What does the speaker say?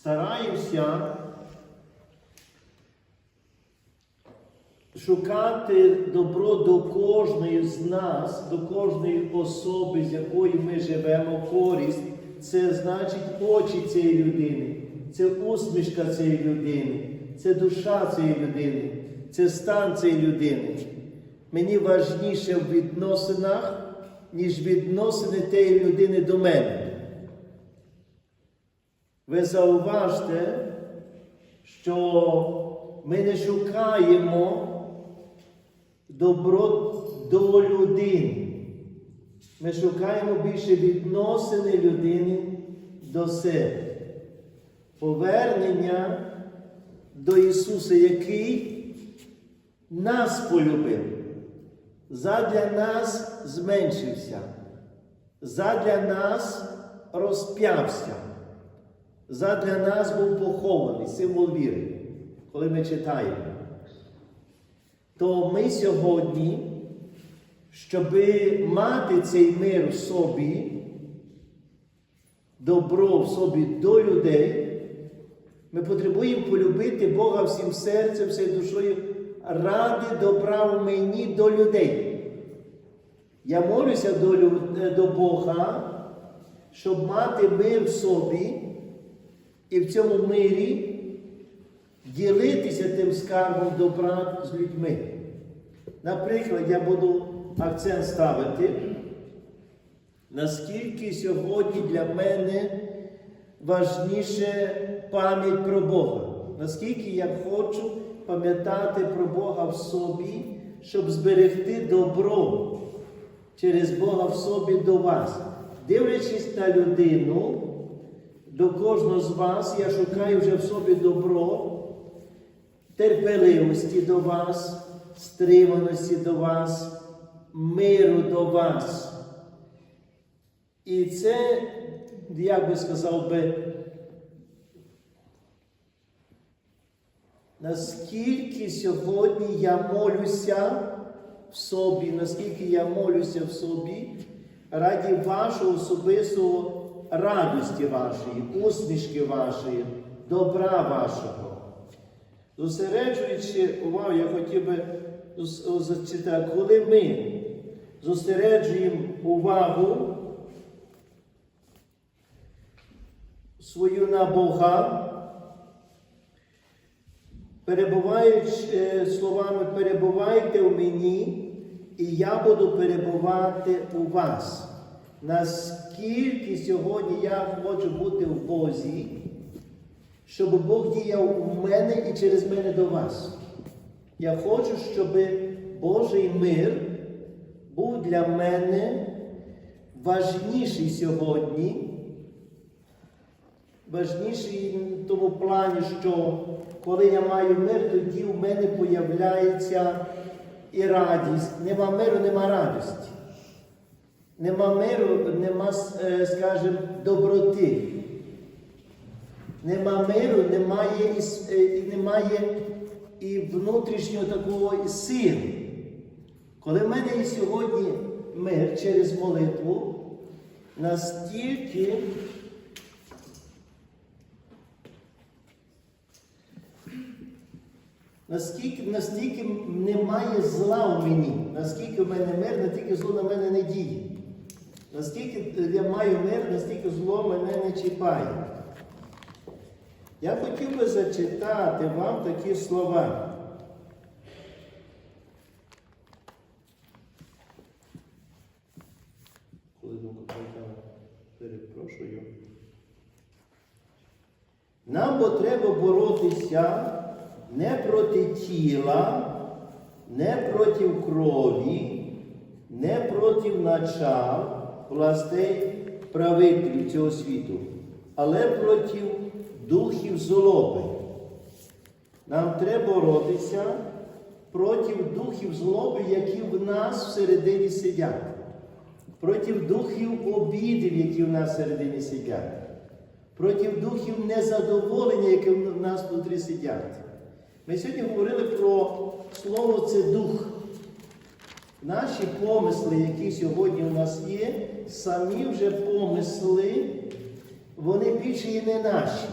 стараємося шукати добро до кожної з нас, до кожної особи, з якою ми живемо, користь. Це значить очі цієї людини, це усмішка цієї людини, це душа цієї людини, це стан цієї людини. Мені важніше в відносинах, ніж відносини тієї людини до мене. Ви зауважте, що ми не шукаємо добро до людини. Ми шукаємо більше відносини людини до себе. Повернення до Ісуса, який нас полюбив, задля нас зменшився, задля нас розп'явся, задля нас був похований, символ віри, коли ми читаємо. То ми сьогодні, щоб мати цей мир в собі, добро в собі до людей, ми потребуємо полюбити Бога всім серцем, всією душою, ради добра в мені до людей. Я молюся до, до Бога, щоб мати мир в собі і в цьому мирі ділитися тим скарбом добра з людьми. Наприклад, я буду акцент ставити, наскільки сьогодні для мене важніше пам'ять про Бога. Наскільки я хочу пам'ятати про Бога в собі, щоб зберегти добро через Бога в собі до вас. Дивлячись на людину, до кожного з вас я шукаю вже в собі добро, терпеливості до вас, стриманості до вас, миру до вас. І це, як би сказав би, наскільки сьогодні я молюся в собі, наскільки я молюся в собі раді вашого особистого радості вашої, усмішки вашої, добра вашого. Зосереджуючи увагу, я хотів би зачитати, коли ми зосереджуємо увагу свою на Бога, перебуваючи е, словами, перебувайте у мені, і я буду перебувати у вас. Наскільки сьогодні я хочу бути в Бозі, щоб Бог діяв у мене і через мене до вас. Я хочу, щоб Божий мир був для мене важніший сьогодні, важніший в тому плані, що коли я маю мир, тоді в мене появляється і радість. Нема миру, нема радості. Нема миру, нема, е, скажімо, доброти. Нема миру, немає і, е, і немає і внутрішнього такого і сили. Коли в мене є сьогодні мир через молитву, настільки Наскільки, настільки немає зла в мені, наскільки в мене мир, настільки зло на мене не діє. Наскільки я маю мир, настільки зло мене не чіпає. Я хотів би зачитати вам такі слова. Коли перепрошую. Нам бо треба боротися не проти тіла, не проти крові, не проти начал, властей правителів цього світу, але проти духів злоби. Нам треба боротися проти духів злоби, які в нас всередині сидять, проти духів обідів, які в нас всередині сидять, проти духів незадоволення, які в нас внутрі сидять. Ми сьогодні говорили про слово це дух. Наші помисли, які сьогодні у нас є, самі вже помисли, вони більше і не наші.